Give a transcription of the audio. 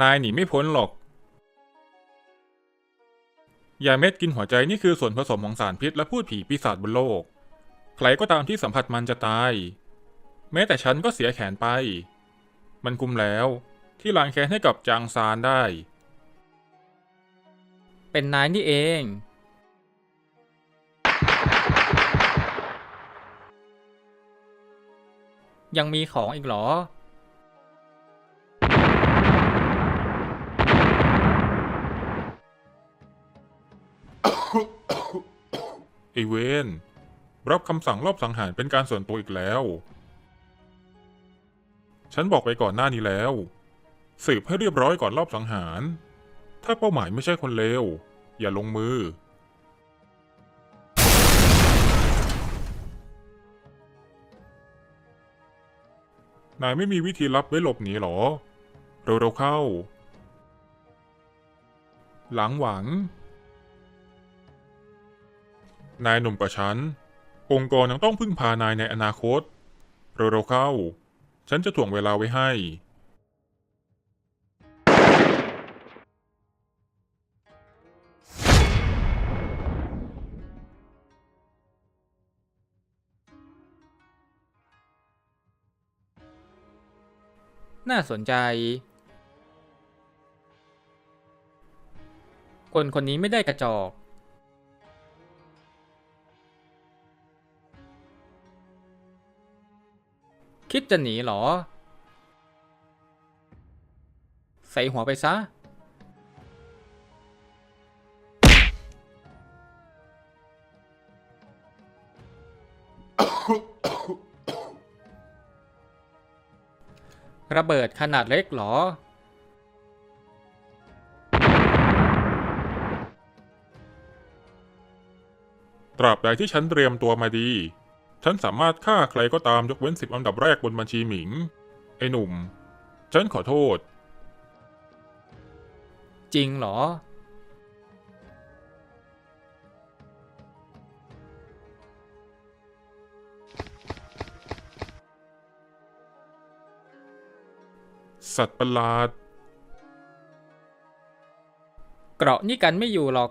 นายหนีไม่พ้นหรอก ยาเม็ดกินหัวใจนี่คือส่วนผสมของสารพิษและพูดผีปีศาจบนโลก ใครก็ตามที่สัมผัสมันจะตาย แม้แต่ฉันก็เสียแขนไป มันกุมแล้วที่ล้างแค้นให้กับจางซานได้ เป็นนายนี่เอง ยังมีของอีกเหรอ ไอเวนรับคำสั่งรอบสังหารเป็นการส่วนตัวอีกแล้ว ฉันบอกไปก่อนหน้านี้แล้ว สืบให้เรียบร้อยก่อนรอบสังหาร ถ้าเป้าหมายไม่ใช่คนเลวอย่าลงมือ นายไม่มีวิธีลับไว้หลบหนีหรอ เร็วๆเข้า หลังหวัง นายหนุ่มกว่าฉัน องค์กรยังต้องพึ่งพานายในอนาคต เร็วๆเข้า ฉันจะถ่วงเวลาไว้ให้ น่าสนใจ คนคนนี้ไม่ได้กระจอก คิดจะหนีเหรอ ใส่หัวไปซะ ระเบิดขนาดเล็กเหรอ ตราบใดที่ฉันเตรียมตัวมาดี ฉันสามารถฆ่าใครก็ตามยกเว้นสิบอันดับแรกบนบัญชีหมิง ไอ้หนุ่ม ฉันขอโทษ จริงเหรอ สัตว์ประหลาด เกราะนี่กันไม่อยู่หรอก